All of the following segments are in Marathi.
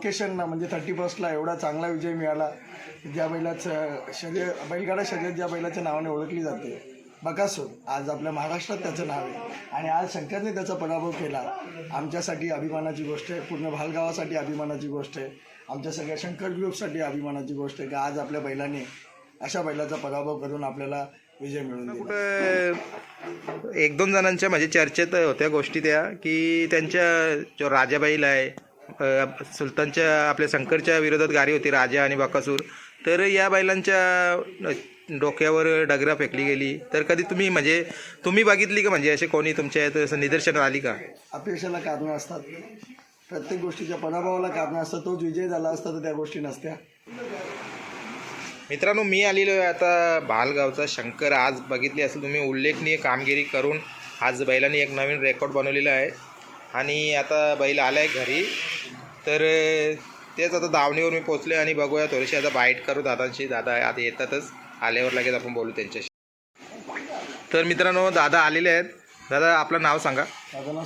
ओकेशनला म्हणजे थर्टी फर्स्टला एवढा चांगला विजय मिळाला ज्या बैलाचं शरीर बैलगाडा शर्यत ज्या बैलाच्या नावाने ओळखली जाते. बकासूर आज आपल्या महाराष्ट्रात त्याचं नाव आहे. आणि आज शंकरने त्याचा पराभव केला. आमच्यासाठी अभिमानाची गोष्ट आहे. पूर्ण भालगावासाठी अभिमानाची गोष्ट आहे. आमच्या सगळ्या शंकर ग्रुपसाठी अभिमानाची गोष्ट आहे की आज आपल्या बैलाने अशा बैलाचा पराभव करून आपल्याला विजय मिळून कुठं एक दोन जणांच्या माझ्या चर्चेत होत्या गोष्टी त्या की त्यांच्या जो राजाबाईल आहे सुलतानच्या आपल्या शंकरच्या विरोधात गाडी होती राजा आणि बकासूर. तर या बैलांच्या डोक्यावर डगरा फेकली गेली. तर कधी तुम्ही म्हणजे तुम्ही बघितली का म्हणजे असे कोणी तुमच्या असं निदर्शनात आली का? अपयशाला कारणं असतात. प्रत्येक गोष्टीच्या पराभवाला कारणं असतात तोच विजय झाला असता तर त्या गोष्टी नसत्या. मित्रांनो मी आलेलो आहे आता भालगावचा. शंकर आज बघितली असेल तुम्ही उल्लेखनीय कामगिरी करून आज बैलांनी एक नवीन रेकॉर्ड बनवलेला आहे. आणि आता बैल आला आहे घरी. तर तेच आता दावणीवर मी पोचले आणि बघूया थोडीशी आता बाईट करू दादांशी. दादा आता येतातच. आल्यावर लगेच आपण बोलू त्यांच्याशी. तर मित्रांनो दादा आलेले आहेत. दादा आपलं नाव सांगा. माझं नाव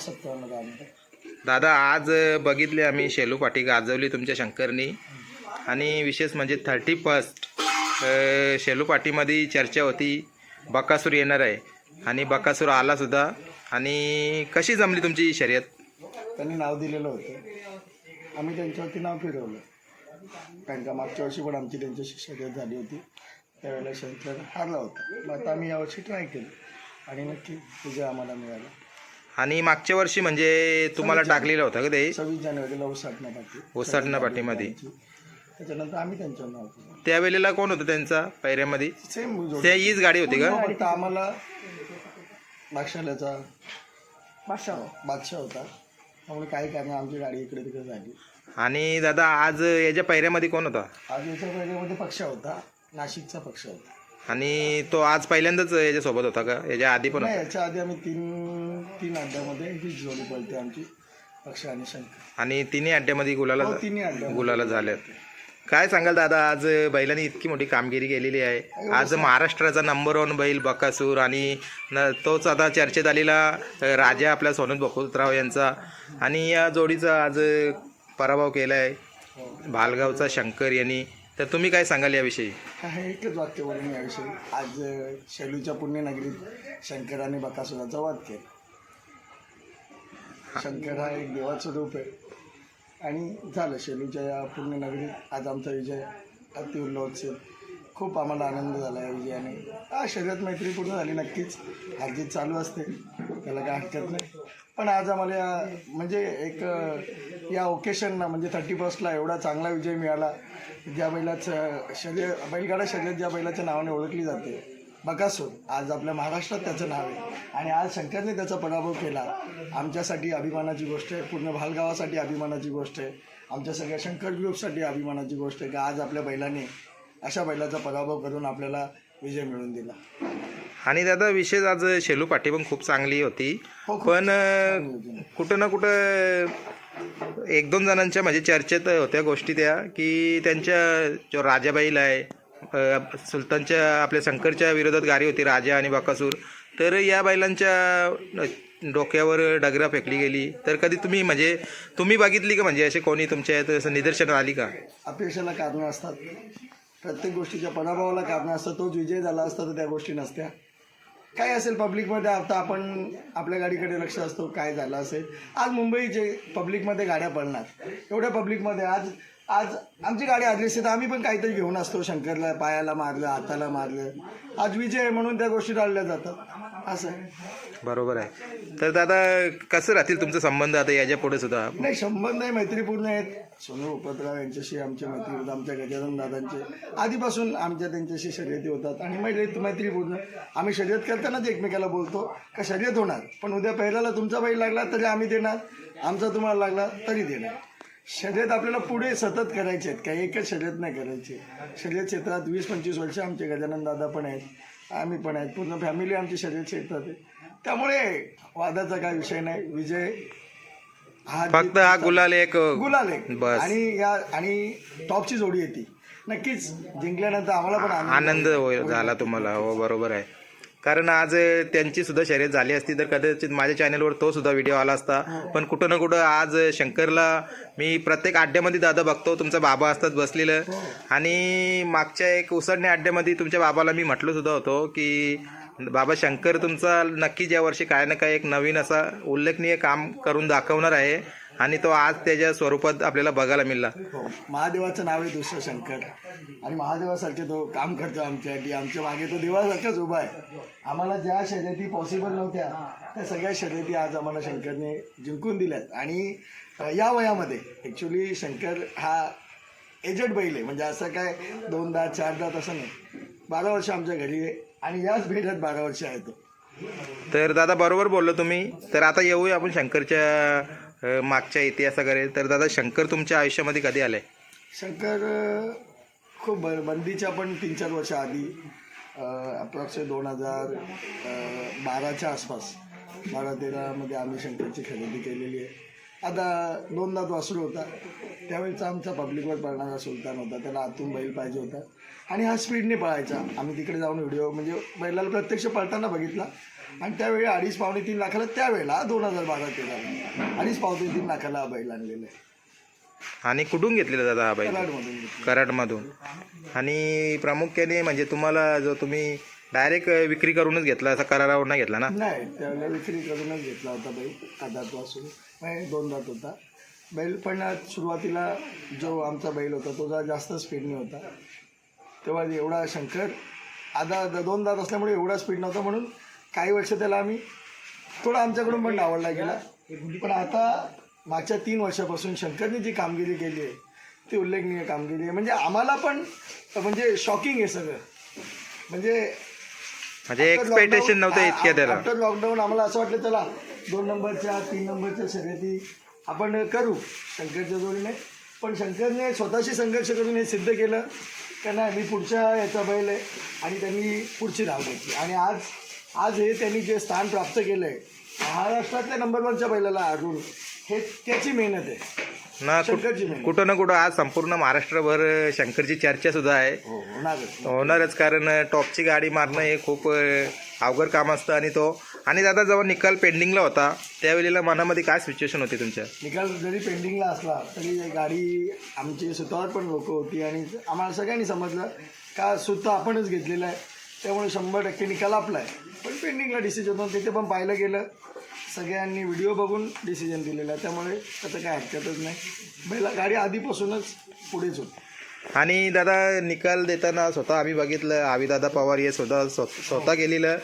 दादा आज बघितले आम्ही शेलू पाटी गाजवली तुमच्या शंकरनी. आणि विशेष म्हणजे थर्टी फर्स्ट शेलू पाटीमध्ये चर्चा होती. बकासूर येणार आहे. आणि बकासूर आलासुद्धा आणि कशी जमली तुमची शर्यत? त्यांनी नाव दिलेलं होतं. आम्ही त्यांच्यावरती नाव फिरवलं. कारण का मागच्या वर्षी पण आमची त्यांच्याशी शर्यत झाली होती. त्यावेळेला शंकर हारला होता. मग आता आम्ही यावर्षी ट्राय केलं. आणि नक्की विजय आम्हाला मिळाला. आणि मागच्या वर्षी म्हणजे तुम्हाला टाकलेलं होतं का ते? सव्वीस जानेवारीला ओसाटणा पाठी ओसाटणा पाटीमध्ये. त्याच्यानंतर आम्ही त्यांच्यावर नाव केलं त्यावेळेला कोण होतं त्यांचा पैऱ्यामध्ये सेम त्या हीच गाडी होती का? फक्त आम्हाला बादशाल्याचा बादशाह. बादशाह होता. त्यामुळे काही कारण आमची गाडी इकडे तिकडे झाली. आणि दादा आज याच्या पैऱ्यामध्ये कोण होता? आज याच्या वेळेमध्ये पक्ष होता नाशिकचा पक्ष होता. आणि तो आज पहिल्यांदाच याच्यासोबत होता का? याच्या आधी पण नाही होता. याच्या आधी आम्ही तीन तीन अड्ड्यामध्ये ही जोडी पळते आमची पक्ष आणि शंकर आणि तिन्ही अड्ड्यामध्ये गुलाला हो तिन्ही अड्ड्या गुलाला झाल्यात. काय सांगाल दादा? आज बैलांनी इतकी मोठी कामगिरी केलेली आहे. आज महाराष्ट्राचा नंबर वन बैल बकासूर आणि न तोच आता चर्चेत आलेला राजा आपल्या सोनत बकुतराव यांचा. आणि या जोडीचा आज पराभव केला आहे भालगावचा शंकर यांनी. तर तुम्ही काय सांगाल याविषयी? एकच वाक्य बोलून याविषयी. आज शेलूच्या पुण्यनगरीत शंकर आणि बकासुराचा वाद केला. शंकर हा एक देवाचं रूप आहे. आणि झालं शेलूच्या या नगरीत आज आमचा विजय अतिउल्लोत्सित खूप आम्हाला आनंद झाला या विजयाने. हा शर्यत मैत्री पूर्ण झाली नक्कीच. हारजीत चालू असते त्याला काय हरकत नाही. पण आज आम्हाला या म्हणजे एक या ओकेशनला म्हणजे थर्टी फर्स्टला एवढा चांगला विजय मिळाला. ज्या बैलाचं शर्य बैलगाडा शर्यत ज्या बैलाच्या नावाने ओळखली जाते बकासूर आज आपल्या महाराष्ट्रात त्याचं नाव आहे. आणि आज शंकरने त्याचा पराभव केला. आमच्यासाठी अभिमानाची गोष्ट आहे. पूर्ण भालगावासाठी अभिमानाची गोष्ट आहे. आमच्या सगळ्या शंकर ग्रुपसाठी अभिमानाची गोष्ट आहे की आज आपल्या बैलाने अशा बैलाचा पराभव करून आपल्याला विजय मिळवून दिला. आणि दादा विशेष आज शेलू पाठी पण खूप चांगली होती. हो, पण कुठं ना कुठं एक दोन जणांच्या म्हणजे चर्चेत होत्या गोष्टी त्या की त्यांच्या जो राजाबाईल आहे सुलतानच्या आपल्या शंकरच्या विरोधात गाडी होती राजा आणि बकासूर. तर या बैलांच्या डोक्यावर डगरा फेकली गेली. तर कधी तुम्ही म्हणजे तुम्ही बघितली का म्हणजे असे कोणी तुमच्या यात असं निदर्शनात आली का? अपेक्षेला कारणं असतात. प्रत्येक गोष्टीच्या पराभवाला कारणं असतात. तोच विजय झाला असता तर त्या गोष्टी नसत्या. काय असेल पब्लिकमध्ये आता आपण आपल्या गाडीकडे लक्ष असतो काय झालं असेल. आज मुंबईचे पब्लिकमध्ये गाड्या पडणार एवढ्या पब्लिकमध्ये आज आज आमची गाडी आदली असते तर आम्ही पण काहीतरी घेऊन असतो शंकरला पायाला मारलं हाताला मारलं. आज विजय आहे म्हणून त्या गोष्टी टाळल्या जातात. असं बरोबर आहे. तर दादा कसं राहतील तुमचा संबंध आता याच्यापुढे सुद्धा? नाही संबंध आहे मैत्रीपूर्ण आहेत. सोनू उपतराव यांच्याशी आमचे मैत्री होतात आमच्या गजानन दादांचे. आधीपासून आमच्या त्यांच्याशी शर्यती होतात आणि मैत्री मैत्रीपूर्ण. आम्ही शर्यत करतानाच एकमेकाला बोलतो. का शर्यत होणार? पण उद्या पहिल्याला तुमचा बैल लागला तरी आम्ही देणार. आमचा तुम्हाला लागला तरी देणार. शर्यत आपल्याला पुढे सतत करायचे आहेत. काही एकच शर्यत नाही करायची. शर्यत क्षेत्रात वीस पंचवीस वर्ष आमचे गजानन दादा पण आहेत. आम्ही पण आहेत. पूर्ण फॅमिली आमची शर्यत क्षेत्रात आहे. त्यामुळे वादाचा काय विषय नाही. विजय हा फक्त हा गुलाल एक गुलाल बस. आणि या आणि टॉपची जोडी येते. नक्कीच जिंकल्यानंतर आम्हाला पण आनंद आनंद होईल. झाला तुम्हाला. हो बरोबर आहे. कारण आज त्यांची सुद्धा शर्यत झाली असती तर कदाचित माझ्या चॅनलवर तो सुद्धा व्हिडिओ आला असता. पण कुठं ना कुठं आज शंकरला मी प्रत्येक अड्ड्यामध्ये दादा बघतो तुमचा बाबा असतात बसलेलं. आणि मागच्या एक उसडण्या अड्ड्यामध्ये तुमच्या बाबाला मी म्हटलं सुद्धा होतो की बाबा शंकर तुमचा नक्कीच या वर्षी काय ना काय एक नवीन असा उल्लेखनीय काम करून दाखवणार आहे. आणि तो आज त्याच्या स्वरूपात आपल्याला बघायला मिळाला. हो महादेवाचं नाव आहे दुसरं शंकर. आणि महादेवासारखे तो काम करतो आमच्यासाठी. आमच्या मागे तो देवासारखाच उभा आहे. आम्हाला ज्या शर्यती पॉसिबल नव्हत्या त्या सगळ्या शर्यती आज आम्हाला शंकरने जिंकून दिल्यात. आणि या वयामध्ये ॲक्च्युली शंकर हा एजड बैल आहे. म्हणजे असं काय दोनदा चारदा तसं नाही. बारा वर्ष आमच्या घरी आहे आणि याच भेटात बारा वर्ष आहे तो. तर दादा बरोबर बोललो तुम्ही. तर आता येऊया आपण शंकरच्या मागच्या इतिहासाकडे तर दादा शंकर तुमच्या आयुष्यामध्ये कधी आले? शंकर खूप ब बंदीच्या पण तीन चार वर्ष आधी अप्रॉक्स दोन हजार बाराच्या आसपास बारा तेरामध्ये आम्ही शंकरची खरेदी केलेली आहे. आता दोनदा वासरू होता. त्यावेळेचा आमचा पब्लिकवर पळणारा सुलतान होता. त्याला आतून बैल पाहिजे होता. आणि हा स्पीडने पळायचा. आम्ही तिकडे जाऊन व्हिडिओ म्हणजे बैलाला प्रत्यक्ष पळताना बघितला. आणि त्यावेळी अडीच पावणे तीन लाखाला त्यावेळेला दोन हजार बारा तेराला अडीच पावणे तीन लाखाला हा बैल आणलेला आहे. आणि कुठून घेतलेला दादा हा बैल? कराडमधून घेतला. कराडमधून. आणि प्रामुख्याने म्हणजे तुम्हाला जो तुम्ही डायरेक्ट विक्री करूनच घेतला असा करारावर नाही घेतला ना? नाही त्यावेळेला विक्री करूनच घेतला होता बैल आदात वासून नाही दोन दात होता. बैल पण सुरुवातीला जो आमचा बैल होता तो जरा जास्त स्पीडने होता. तेव्हा एवढा शंकर आधा दोन दात असल्यामुळे एवढा स्पीड नव्हता म्हणून काही वर्ष त्याला आम्ही थोडा आमच्याकडून पण डावलला गेला. पण आता मागच्या तीन वर्षापासून शंकरने जी कामगिरी केली आहे ती उल्लेखनीय कामगिरी आहे. म्हणजे आम्हाला पण म्हणजे शॉकिंग आहे सगळं. म्हणजे म्हणजे एक्सपेक्टेशन नव्हतं इतक्या त्याला. आफ्टर लॉकडाऊन आम्हाला असं वाटलं चला दोन नंबरच्या तीन नंबरच्या शर्यती आपण करू शंकरच्या जोडीने. पण शंकरने स्वतःशी संघर्ष करून हे सिद्ध केलं. नाही मी पुढच्या याचा बैल आहे आणि त्यांनी पुढची धाव घेतली. आणि आज आज हे त्यांनी जे स्थान प्राप्त केलं आहे महाराष्ट्रातल्या नंबर वनच्या बैलाला हरून हे त्याची मेहनत आहे. ना कुठ- शंकरची मेहनत. कुठं ना कुठं आज संपूर्ण महाराष्ट्रभर शंकरची चर्चा सुद्धा आहे. हो होणारच. होणारच कारण टॉपची गाडी मारणं हे खूप अ, अवघड काम असतं आणि तो आणि दादा जेव्हा निकाल पेंडिंगला होता त्यावेळेला मनामध्ये काय सिच्युएशन होती तुमच्या? निकाल जरी पेंडिंगला असला तरी गाडी आमची स्वतःवर पण लोकं होती आणि आम्हाला सगळ्यांनी समजलं का स्वतः आपणच घेतलेला आहे. त्यामुळे शंभर टक्के निकाल आपला आहे. पण पेंडिंगला डिसिजन होतं. तिथे पण पाहिलं गेलं. सगळ्यांनी व्हिडिओ बघून डिसिजन दिलेला. त्यामुळे त्याचं काय हरकतच नाही. बैला गाडी आधीपासूनच पुढेच होती आणि दादा निकाल देताना स्वतः आम्ही बघितलं. आविदादा पवार हे स्वतः स्व- स्वतः केलेलं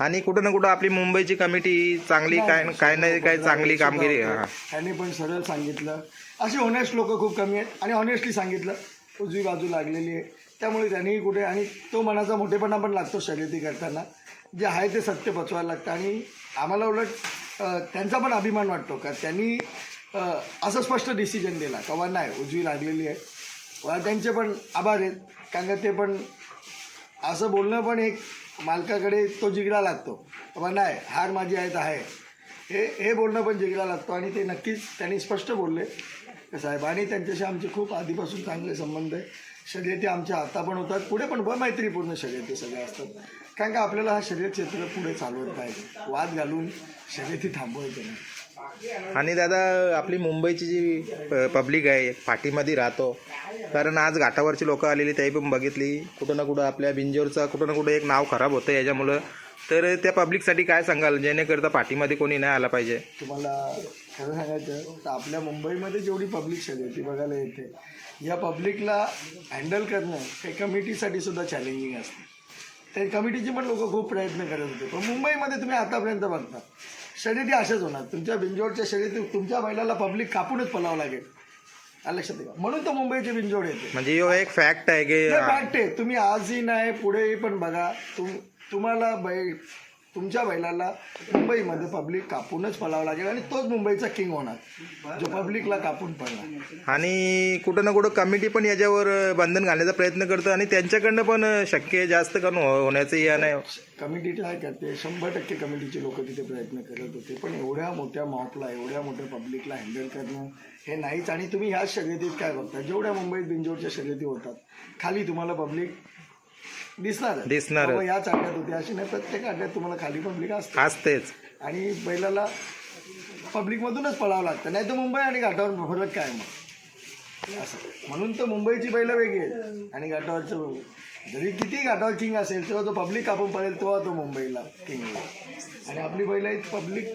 आणि कुठं ना कुठं आपली मुंबईची कमिटी चांगली काय काय नाही काय चांगली कामगिरी त्यांनी पण सरळ सांगितलं. असे ऑनेस्ट लोक खूप कमी आहेत. आणि ऑनेस्टली सांगितलं उजवी बाजू लागलेली आहे. त्यामुळे त्यांनीही कुठे आणि तो मनाचा मोठेपणा पण लागतो शर्यती करताना. जे आहे ते सत्य पचवायला लागतं. आणि आम्हाला उलट त्यांचा पण अभिमान वाटतो का त्यांनी असं स्पष्ट डिसिजन दिला का नाही उजवी लागलेली आहे. वा त्यांचे पण आभार आहेत कारण का ते पण असं बोलणं पण एक मालकाकडे तो जिगडा लागतो. बाबा नाही हार माझी आहे तर आहे. हे हे बोलणं पण जिगडा लागतो आणि ते नक्कीच त्यांनी स्पष्ट बोलले साहेब आणि त्यांच्याशी आमचे खूप आधीपासून चांगले संबंध आहे. शर्यती आमच्या आता पण होतात. पुढे पण मैत्रीपूर्ण शर्यती सगळ्या असतात. कारण का आपल्याला हा शर्यत क्षेत्र पुढे चालवत पाहिजे वाद घालून शर्यती थांबवायचं नाही. आणि दादा आपली मुंबईची जी पब्लिक आहे पाठीमध्ये राहतो. कारण आज घाटावरची लोक आलेली त्याही पण बघितली. कुठं ना कुठं आपल्या बिंजोरचा कुठं ना कुठं एक नाव खराब होतं याच्यामुळं. तर त्या पब्लिकसाठी काय सांगाल? जेणेकरता पाठीमध्ये कोणी नाही आला पाहिजे. तुम्हाला खरं सांगायचं तर आपल्या मुंबईमध्ये जेवढी पब्लिक शर्यती बघायला येते. या पब्लिकला हँडल करणं हे कमिटीसाठी सुद्धा चॅलेंजिंग असतं. त्या कमिटीचे पण लोक खूप प्रयत्न करत होते. पण मुंबईमध्ये तुम्ही आतापर्यंत बघता शर्यती अशाच होणार. तुमच्या बिंजोडच्या शर्यती तुमच्या बैलाला पब्लिक कापूनच पलावं लागेल. लक्षात घ्या म्हणून तो मुंबईचे बिंजोड येते. म्हणजे एक फॅक्ट आहे की फॅक्ट आहे. तुम्ही आजही नाही पुढेही पण बघा. तुम तुम्हाला तुमच्या बैलाला मुंबईमध्ये पब्लिक कापूनच पळावं लागेल आणि तोच मुंबईचा किंग होणार. जो पब्लिकला कापून पडणार आणि कुठं ना कुठं कमिटी पण याच्यावर बंधन घालण्याचा प्रयत्न करतं आणि त्यांच्याकडनं पण शक्य जास्त करून हो- होण्याचं या नाही कमिटी काय करते? शंभर टक्के कमिटीचे लोक तिथे प्रयत्न करत होते. पण एवढ्या मोठ्या मॉपला एवढ्या मोठ्या पब्लिकला हँडल करणं हे नाहीच. आणि तुम्ही ह्याच शर्यतीत काय बघता? जेवढ्या मुंबईत बिंजोडच्या शर्यती होतात खाली तुम्हाला पब्लिक दिसणार दिसणारच. बाबा याच अड्ड्यात होते अशी नाही प्रत्येक अड्ड्यात तुम्हाला खाली पब्लिक असते असतेच. आणि बैलाला पब्लिकमधूनच पळावं लागतं. नाही तर मुंबई आणि घाटावर फरक काय मग? असं. म्हणून तर मुंबईची बैलं वेगळी आहेत. आणि घाटावरचं जरी किती घाटावर किंग असेल तेव्हा तो पब्लिक आपण पळेल तेव्हा तो मुंबईला किंगला आणि आपली बैल पब्लिक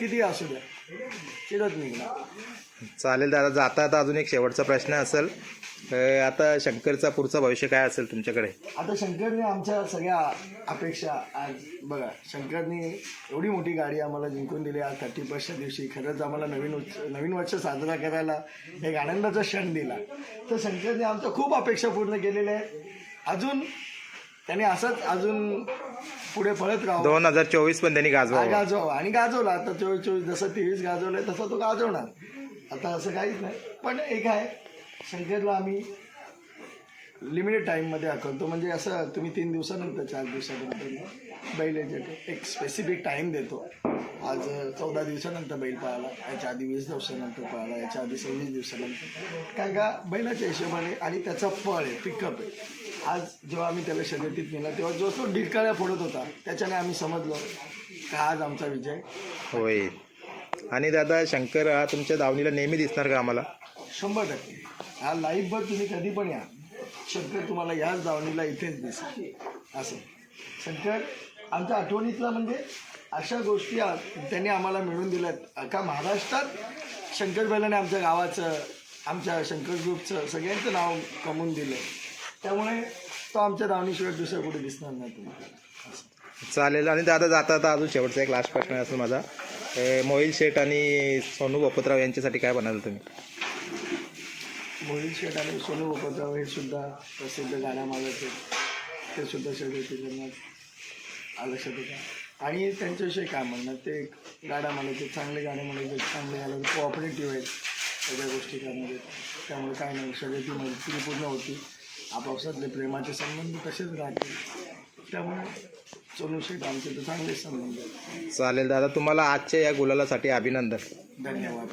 किती असू द्या चिरत निघणार चालेल दादा जाता आता अजून एक शेवटचा प्रश्न असेल. अ, आता शंकरचा पुढचं भविष्य काय असेल तुमच्याकडे? आता शंकरने आमच्या सगळ्या अपेक्षा आज बघा शंकरने एवढी मोठी गाडी आम्हाला जिंकून दिली आज थर्टी फर्स्टच्या दिवशी. खरंच आम्हाला नवीन उत्स नवीन वर्ष साजरा करायला एक आनंदाचा क्षण दिला. तर शंकरने आमच्या खूप अपेक्षा पूर्ण केलेल्या आहेत. अजून त्याने असंच अजून पुढे पळत राहावं. दोन हजार चोवीस पण त्यांनी गाजवा गाजवावा. आणि गाजवला. आता चोवीस चोवीस जसं तेवीस गाजवलंय तसं तो गाजवणार. आता असं काहीच नाही. पण एक आहे शंकरला आम्ही लिमिटेड टाईममध्ये आखवतो म्हणजे असं तुम्ही तीन दिवसानंतर चार दिवसानंतर बैल एक स्पेसिफिक टाईम देतो. आज चौदा दिवसानंतर बैल पळाला याच्या आधी वीस दिवसानंतर पळाला याच्या आधी सव्वीस दिवसानंतर. कारण का बैलाच्या हिशोबाने आणि त्याचा पळ आहे पिकअप आहे. आज जेव्हा आम्ही त्याला शर्यतीत नेला तेव्हा जो तो डिरकाळ्या फोडत होता त्याच्याने आम्ही समजलो का आज आमचा विजय. होय. आणि दादा शंकर हा तुमच्या दावणीला नेहमी दिसणार का आम्हाला? शंभर टक्के. हा लाईफ भर तुम्ही कधी पण या. शंकर तुम्हाला याच दावणीला इथेच दिसेल. असं. शंकर आमच्या आठवणीतला म्हणजे अशा गोष्टी त्यांनी आम्हाला मिळवून दिल्यात. का महाराष्ट्रात शंकर बैलाने आमच्या गावाचं आमच्या शंकर ग्रुपचं सगळ्यांचं नाव कमवून दिलं त्यामुळे तो आमच्या दावणीशिवाय दुसरं कुठे दिसणार नाही तुम्हाला चालेल. आणि दादा जाता आता अजून शेवटचा एक लास्ट प्रश्न असेल माझा. मोहिल शेठ आणि सोनू बापतराव यांच्यासाठी काय बनाल तुम्ही? मोहित शेठ आणि सोनू गोपतराव हे सुद्धा प्रसिद्ध गाण्या मालक आहेत ते सुद्धा करण्यात आलं शर्यती आणि त्यांच्याविषयी काय म्हणणं ते मालक आहेत चांगले गाणे आहेत चांगले गाणं कोऑपरेटिव्ह आहेत सगळ्या गोष्टी करणार आहेत त्यामुळे काय नाही शर्यती मैत्री पूर्ण होती. आपापसातले प्रेमाचे संबंध तसेच राहतील. त्यामुळे सोनू शेठ आमचे तर चांगलेच संबंध आहेत. चालेल दादा तुम्हाला आजच्या या गुलालासाठी अभिनंदन. धन्यवाद.